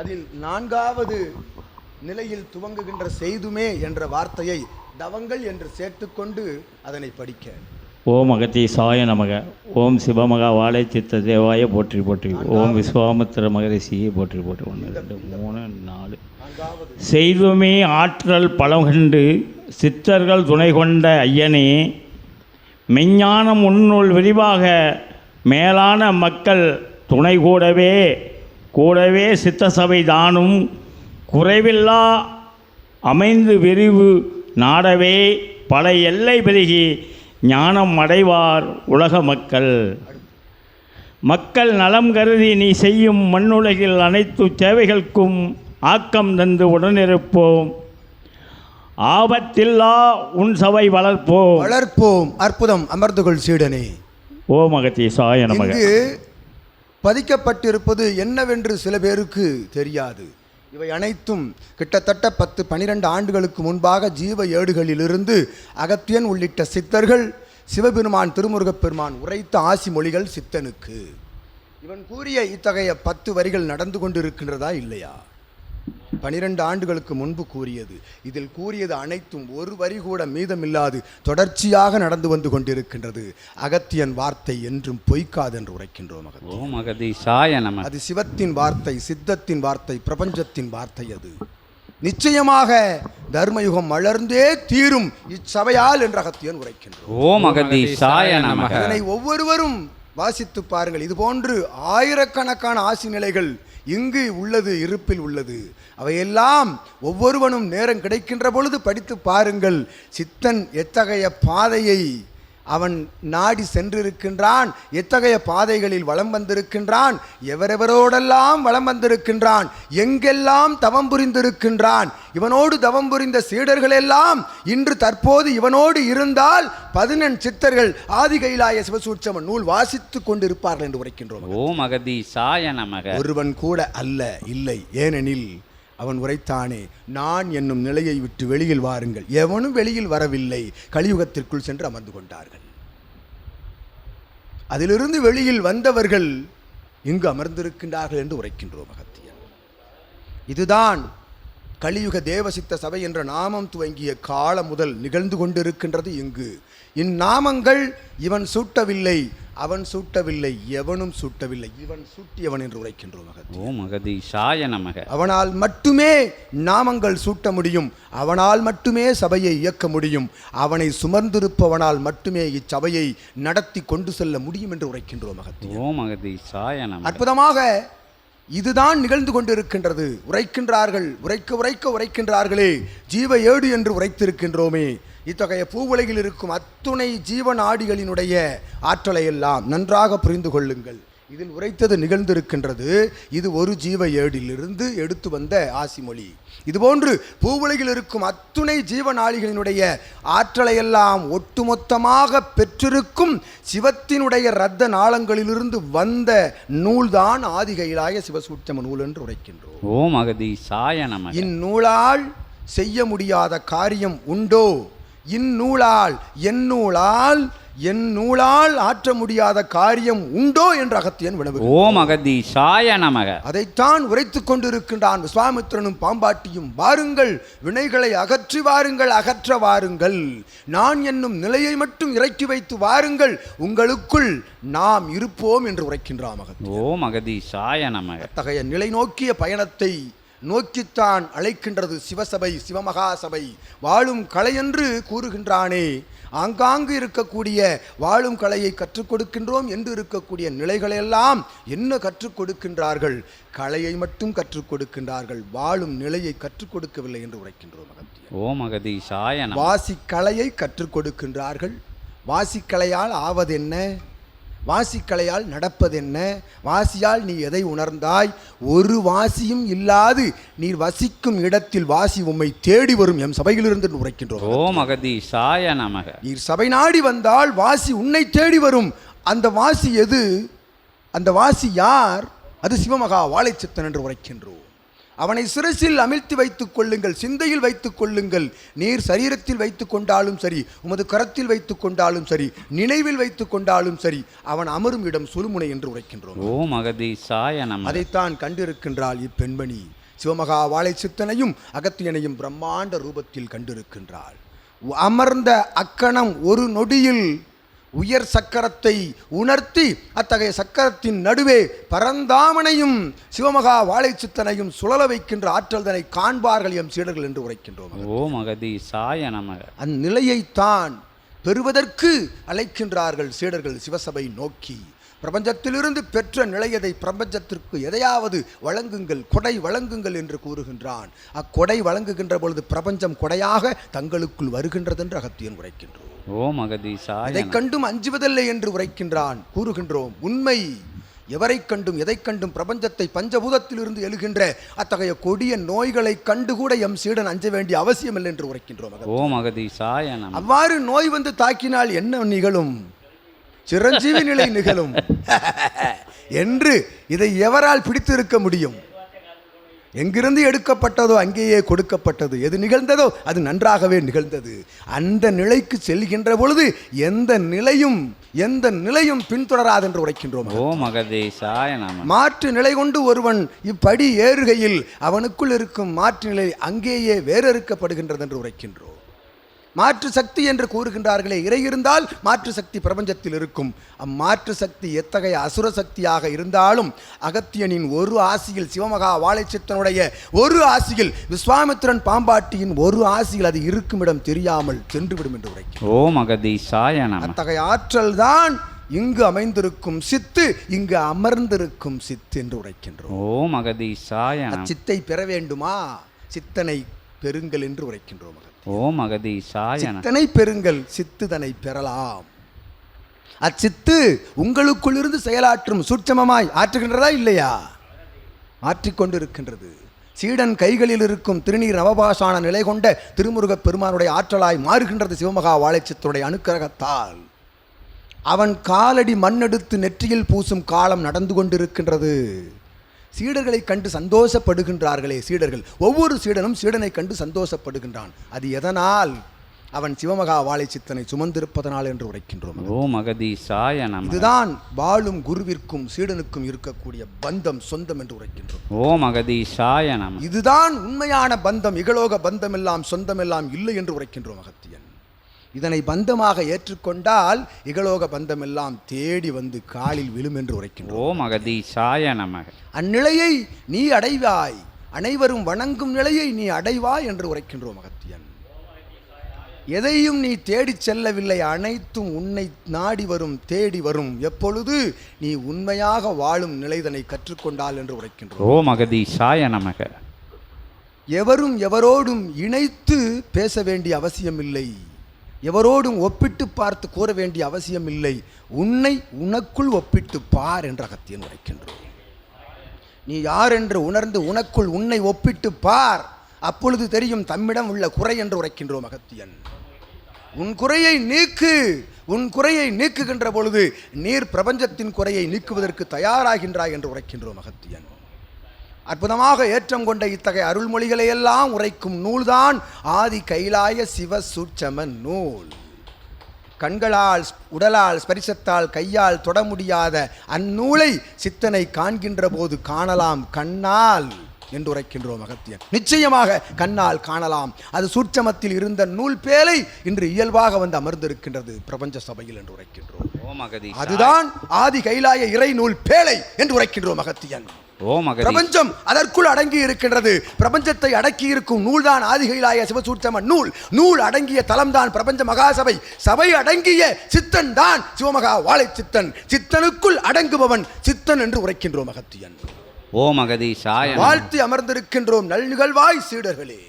அதில் நான்காவது நிலையில் துவங்குகின்ற செய்துமே என்ற வார்த்தையை தவங்கள் என்று சேர்த்துக்கொண்டு அதனை படிக்க. ஓம் அகத்தி சாய நமக. ஓம் சிவமகா வாழை சித்த தேவாய போற்றி போற்றி. ஓம் விஸ்வாமித்திர மகரிஷியை போற்றி போற்றி. ஒன்று ரெண்டு மூணு நாலு. நான்காவது செய்துமே ஆற்றல் பலம் கண்டு சித்தர்கள் துணை கொண்ட ஐயனே மெஞ்ஞானம் உன்னுள் விரிவாக மேலான மக்கள் துணை கூடவே கூடவே சித்த சபை தானும் குறைவில்லா அமைந்து விரிவு நாடவே பல எல்லை பெருகி ஞானம் அடைவார் உலக மக்கள். மக்கள் நலம் கருதி நீ செய்யும் மண்ணுலகில் அனைத்து தேவைகளுக்கும் ஆக்கம் தந்து உடனிருப்போம். ஆபத்தில்லா உன் சபை வளர்ப்போம். வளர்ப்போம். அற்புதம். அமர்ந்து கொள் சீடனே. ஓம் அகத்தி சாய நமக இங்கு பதிக்கப்பட்டிருப்பது என்னவென்று சில பேருக்கு தெரியாது. இவை அனைத்தும் கிட்டத்தட்ட பத்து பனிரெண்டு ஆண்டுகளுக்கு முன்பாக ஜீவ ஏடுகளிலிருந்து அகத்தியன் உள்ளிட்ட சித்தர்கள் சிவபெருமான் திருமுருகப் பெருமான் உரைத்த ஆசி மொழிகள் சித்தனுக்கு. இவன் கூறிய இத்தகைய பத்து வரிகள் நடந்து கொண்டிருக்கின்றதா இல்லையா? பனிரெண்டு ஆண்டுகளுக்கு முன்பு கூறியது. இதில் கூறியது அனைத்தும் ஒரு வரி கூட மீதமில்லாது தொடர்ச்சியாக நடந்து வந்து கொண்டிருக்கின்றது. அகத்தியன் வார்த்தை என்றும் பொய்க்காது என்று உரைக்கின்றோம் ஓம் அகதீஷாய நம. அது சிவத்தின் வார்த்தை சித்தத்தின் வார்த்தை பிரபஞ்சத்தின் வார்த்தை அது. நிச்சயமாக தர்மயுகம் மலர்ந்தே தீரும் இச்சபையால் என்று அகத்தியன் உரைக்கின்றோம் ஓம் அகதீஷாய நமக. இதனை ஒவ்வொருவரும் வாசித்து பாருங்கள். இது போன்று ஆயிரக்கணக்கான ஆசி நிலைகள் இங்கு உள்ளது இருப்பில் உள்ளது? அவையெல்லாம் ஒவ்வொருவனும் நேரம் கிடைக்கின்ற பொழுது படித்து பாருங்கள். சித்தன் எத்தகைய பாதையை அவன் நாடி சென்றிருக்கின்றான். எத்தகைய பாதைகளில் வலம் வந்திருக்கின்றான்? எவரெவரோடெல்லாம் வலம் வந்திருக்கின்றான்? எங்கெல்லாம் தவம் புரிந்திருக்கின்றான்? இவனோடு தவம் புரிந்த சீடர்களெல்லாம் இன்று தற்போது இவனோடு இருந்தால் பதினெண் சித்தர்கள் ஆதி கைலாய சிவசூட்சம நூல் வாசித்துக் கொண்டிருப்பார்கள் என்று உரைக்கின்றோம். ஓம் அகதீஷாய நமக. ஒருவன் கூட அல்ல இல்லை. ஏனெனில் அவன் உரைத்தானே நான் என்னும் நிலையை விட்டு வெளியில் வாருங்கள். எவனும் வெளியில் வரவில்லை கலியுகத்திற்குள் சென்று அமர்ந்து கொண்டார்கள். அதிலிருந்து வெளியில் வந்தவர்கள் இங்கு அமர்ந்திருக்கின்றார்கள் என்று உரைக்கின்றோம் மகத்தியன். இதுதான் கலியுக தேவசித்த சபை என்ற நாமம் துவங்கிய காலம் முதல் நிகழ்ந்து கொண்டிருக்கின்றது இங்கு. இந்நாமங்கள் இவன் சூட்டவில்லை அவன் சூட்டவில்லை எவனும் சூட்டவில்லை. இவன் சூட்டியவன் என்று உரைக்கின்றோம் அகத்தியன் ஓம் அகதீஷாய நமக. அவனால் மட்டுமே நாமங்கள் சூட்ட முடியும். அவனால் மட்டுமே சபையை இயக்க முடியும். அவனை சுமர்ந்திருப்பவனால் மட்டுமே இச்சபையை நடத்தி கொண்டு செல்ல முடியும் என்று உரைக்கின்றோம் மகத்தி. ஓம் அகதீஷாய நமக. அற்புதமாக இதுதான் நிகழ்ந்து கொண்டிருக்கின்றது. உரைக்கின்றார்கள் உரைக்க உரைக்க உரைக்கின்றார்களே. ஜீவ ஏடு என்று உரைத்திருக்கின்றோமே. இத்தகைய பூவுலகில் இருக்கும் அத்துணை ஜீவநாடிகளினுடைய ஆற்றலை எல்லாம் நன்றாக புரிந்து கொள்ளுங்கள். இதில் உரைத்தது நிகழ்ந்திருக்கின்றது. இது ஒரு ஜீவ ஏடிலிருந்து எடுத்து வந்த ஆசிமொழி இதுபோன்று பூவுலகில் இருக்கும் அத்துணை ஜீவநாளிகளினுடைய ஆற்றலையெல்லாம் ஒட்டுமொத்தமாக பெற்றிருக்கும் சிவத்தினுடைய இரத்த நாளங்களிலிருந்து வந்த நூல்தான் ஆதிகையிலாய சிவசூட்சம நூல் என்று உரைக்கின்றோம். ஓம் அகதீஷாய நமக. இந்நூலால் செய்ய முடியாத காரியம் உண்டோ? இந்நூலால் என் நூலால் என் நூலால் ஆற்ற முடியாத காரியம் உண்டோ என்று அகத்தியன் வினவு ஓம் அகதீஷாய நமக. அதைத்தான் உரைத்துக் கொண்டிருக்கின்றான் விஸ்வாமித்திரனும் பாம்பாட்டியும். வாருங்கள் வினைகளை அகற்றி வாருங்கள் அகற்ற வாருங்கள். நான் என்னும் நிலையை மட்டும் இறக்கி வைத்து வாருங்கள். உங்களுக்குள் நாம் இருப்போம் என்று உரைக்கின்றான் மகன் ஓம் அகதீஷாய நமக. அத்தகைய நிலை நோக்கிய பயணத்தை நோக்கித்தான் அழைக்கின்றது சிவசபை சிவமகா சபை வாழும் கலை என்று கூறுகின்றானே ஆங்காங்கு இருக்கக்கூடிய வாழும் கலையை கற்றுக் கொடுக்கின்றோம் என்று இருக்கக்கூடிய நிலைகளெல்லாம் என்ன கற்றுக் கொடுக்கின்றார்கள்? கலையை மட்டும் கற்றுக் கொடுக்கின்றார்கள். வாழும் நிலையை கற்றுக் கொடுக்கவில்லை என்று உரைக்கின்றோம் அகத்தியர். ஓம் அகதீஷாய நமக வாசிக்கலையை கற்றுக் கொடுக்கின்றார்கள். வாசிக்கலையால் ஆவதென்ன? வாசிக்கலையால் நடப்பதென்ன? வாசியால் நீ எதை உணர்ந்தாய்? ஒரு வாசியும் இல்லாது நீர் வசிக்கும் இடத்தில் வாசி உம்மை தேடி வரும் எம் சபையிலிருந்து உரைக்கின்றோம். ஓம் அகதீஷாய நமக. நீர் சபை நாடி வந்தால் வாசி உன்னை தேடி வரும். அந்த வாசி எது? அந்த வாசி யார்? அது சிவமகா வாழைச்சித்தன் என்று உரைக்கின்றோம். அவனை சிரசில் அமிழ்த்தி வைத்துக் கொள்ளுங்கள் சிந்தையில் வைத்துக் கொள்ளுங்கள். நீர் சரீரத்தில் வைத்துக் கொண்டாலும் சரி உமது கரத்தில் வைத்துக் கொண்டாலும் சரி நினைவில் வைத்துக் கொண்டாலும் சரி அவன் அமரும் இடம் சுழுமுனை என்று உரைக்கின்றோம். ஓம் அகதீசாய நமக அதைத்தான் கண்டிருக்கின்றாள் இப்பெண்மணி. சிவமகா வாழை சித்தனையும் அகத்தியனையும் பிரம்மாண்ட ரூபத்தில் கண்டிருக்கின்றாள். அமர்ந்த அக்கணம் ஒரு நொடியில் உயர் சக்கரத்தை உணர்த்தி அத்தகைய சக்கரத்தின் நடுவே பரந்தாமனையும் சிவமகா வாழை சித்தனையும் சுழல வைக்கின்ற ஆற்றல்தனை காண்பார்கள் எம் சீடர்கள் என்று உரைக்கின்றோம். அகதீசாய நமக. அந்நிலையைத்தான் பெறுவதற்கு அழைக்கின்றார்கள் சீடர்கள் சிவசபை நோக்கி. பிரபஞ்சத்திலிருந்து பெற்ற நிலையதை பிரபஞ்சத்திற்கு எதையாவது வழங்குங்கள் கொடை வழங்குங்கள் என்று கூறுகின்றான். அக்கொடை வழங்குகின்ற பொழுது பிரபஞ்சம் கொடையாக தங்களுக்குள் வருகின்றது என்று அகத்தியன் உரைக்கின்றோம். ஓம் அகதீசாய எதை கண்டும் அஞ்சுவதில்லை என்று உரைக்கின்றான். கூறுகின்றோம் உண்மை. எவரை கண்டும் எதை கண்டும் பிரபஞ்சத்தை பஞ்சபூதத்திலிருந்து எழுகின்ற அத்தகைய கொடிய நோய்களை கண்டு கூட எம் சீடன் அஞ்ச வேண்டிய அவசியமில்லை என்று உரைக்கின்றோம் நமக அவ்வாறு நோய் வந்து தாக்கினால் என்ன நிகழும்? சிரஞ்சீவி நிலை நிகழும். என்று இதை எவரால் பிடித்திருக்க முடியும்? எங்கிருந்து எடுக்கப்பட்டதோ அங்கேயே கொடுக்கப்பட்டது. எது நிகழ்ந்ததோ அது நன்றாகவே நிகழ்ந்தது. அந்த நிலைக்கு செல்கின்ற பொழுது எந்த நிலையும் எந்த நிலையும் பின்தொடராது என்று உரைக்கின்றோம். ஓம் அகதீசாய நமக மாற்று நிலை கொண்டு ஒருவன் இப்படி ஏறுகையில் அவனுக்குள் இருக்கும் மாற்று நிலை அங்கேயே வேறறுக்கப்படுகின்றது என்று உரைக்கின்றோம். மாற்று சக்தி என்று கூறுகின்றார்களே. இறை இருந்தால் மாற்று சக்தி பிரபஞ்சத்தில் இருக்கும். அம்மாற்று சக்தி எத்தகைய அசுர சக்தியாக இருந்தாலும் அகத்தியனின் ஒரு ஆசியில் சிவமகா வாழைச்சித்தனுடைய ஒரு ஆசியில் விஸ்வாமித்திரன் பாம்பாட்டியின் ஒரு ஆசியில் அது இருக்கும் இடம் தெரியாமல் சென்றுவிடும் என்று உரைக்கும் ஓம் அகதீசாய நமக அத்தகைய ஆற்றல் தான் இங்கு அமைந்திருக்கும் சித்து இங்கு அமர்ந்திருக்கும் சித்து என்று உரைக்கின்றோம். ஓம் அகதீசாய நமக அச்சித்தை பெற வேண்டுமா? சித்தனை பெறுங்கள் என்று உரைக்கின்றோம். ஓம் அகதீசாய நமக சித்தனை பெறுங்கள் சித்துதனை பெறலாம். அச்சித்து உங்களுக்குள் இருந்து செயலாற்றும் சூட்சமமாய் ஆற்றுகின்றதா இல்லையா? ஆற்றிக்கொண்டிருக்கின்றது சீடன் கைகளில் இருக்கும் திருநீர் நவபாஷான நிலை கொண்ட திருமுருகப் பெருமானுடைய ஆற்றலாய் மாறுகின்றது சிவமகா வாழைச்சத்துடைய அனுக்கிரகத்தால். அவன் காலடி மண்ணெடுத்து நெற்றியில் பூசும் காலம் நடந்து கொண்டிருக்கின்றது. சீடர்களை கண்டு சந்தோஷப்படுகின்றார்களே சீடர்கள். ஒவ்வொரு சீடனும் சீடனை கண்டு சந்தோஷப்படுகின்றான். அது எதனால்? அவன் சிவமகா வாழை சித்தனை சுமந்திருப்பதனால் என்று உரைக்கின்றோம். ஓம் அகதீசாய இதுதான் வாழும் குருவிற்கும் சீடனுக்கும் இருக்கக்கூடிய பந்தம் சொந்தம் என்று உரைக்கின்றோம். ஓம் அகதீசாய நமக இதுதான் உண்மையான பந்தம் இகலோக பந்தம் எல்லாம் சொந்தம் எல்லாம் இல்லை என்று உரைக்கின்றோம் அகத்தியன் இதனை பந்தமாக ஏற்றுக்கொண்டால் இகலோக பந்தம் எல்லாம் தேடி வந்து காலில் விழும் என்று உரைக்கின்றோம். ஓம் அகதீசாய நமக. அந்நிலையை நீ அடைவாய் அனைவரும் வணங்கும் நிலையை நீ அடைவாய் என்று உரைக்கின்றோம் அகத்தியன் எதையும் நீ தேடிச் செல்லவில்லை அனைத்தும் உன்னை நாடி வரும் தேடி வரும். எப்பொழுது நீ உண்மையாக வாழும் நிலைதனை கற்றுக்கொண்டால் என்று உரைக்கின்றோம். ஓம் அகதீசாய நமக. எவரும் எவரோடும் இணைத்து பேச வேண்டிய அவசியமில்லை. எவரோடும் ஒப்பிட்டு பார்த்து கூற வேண்டிய அவசியம் இல்லை உன்னை உனக்குள் ஒப்பிட்டு பார் என்ற அகத்தியன் உரைக்கின்றோம் நீ யார் என்று உணர்ந்து உனக்குள் உன்னை ஒப்பிட்டு பார் அப்பொழுது தெரியும் தம்மிடம் உள்ள குறை என்று உரைக்கின்றோம் அகத்தியன். உன் குறையை நீக்கு உன் குறையை நீக்குகின்ற பொழுது நீர் பிரபஞ்சத்தின் குறையை நீக்குவதற்கு தயாராகின்றாய் என்று உரைக்கின்றோம் அகத்தியன். அற்புதமாக ஏற்றம் கொண்ட இத்தகைய அருள்மொழிகளை எல்லாம் உரைக்கும் நூல்தான் ஆதி கைலாய சிவ சூட்சம நூல். கண்களால் உடலால் ஸ்பரிசத்தால் கையால் தொட முடியாத அந்நூலை சித்தனை காண்கின்ற போது காணலாம் கண்ணால் என்று உரைக்கின்றோம் அகத்தியன் நிச்சயமாக கண்ணால் காணலாம். அது சூட்சமத்தில் இருந்த நூல் பேலை இன்று இயல்பாக வந்து அமர்ந்திருக்கின்றது பிரபஞ்ச சபையில் என்று உரைக்கின்றோம். அதுதான் ஆதி கைலாய இறை நூல் பேலை என்று உரைக்கின்றோம் அகத்தியன் பிரபஞ்சம் அதற்குள் அடங்கி இருக்கின்றது. பிரபஞ்சத்தை அடக்கி இருக்கும் நூல்தான் ஆதிகைலாய சிவசூட்சம நூல். நூல் அடங்கிய தலம்தான் பிரபஞ்ச மகாசபை. சபை அடங்கிய சித்தன் தான் சிவமகா வாழை சித்தன். சித்தனுக்குள் அடங்குபவன் சித்தன் என்று உரைக்கின்றோம் அகத்தியன் ஓம் அகதீசாய நமக வாழ்த்தி அமர்ந்திருக்கின்றோம் நல் நிகழ்வாய் சீடர்களே.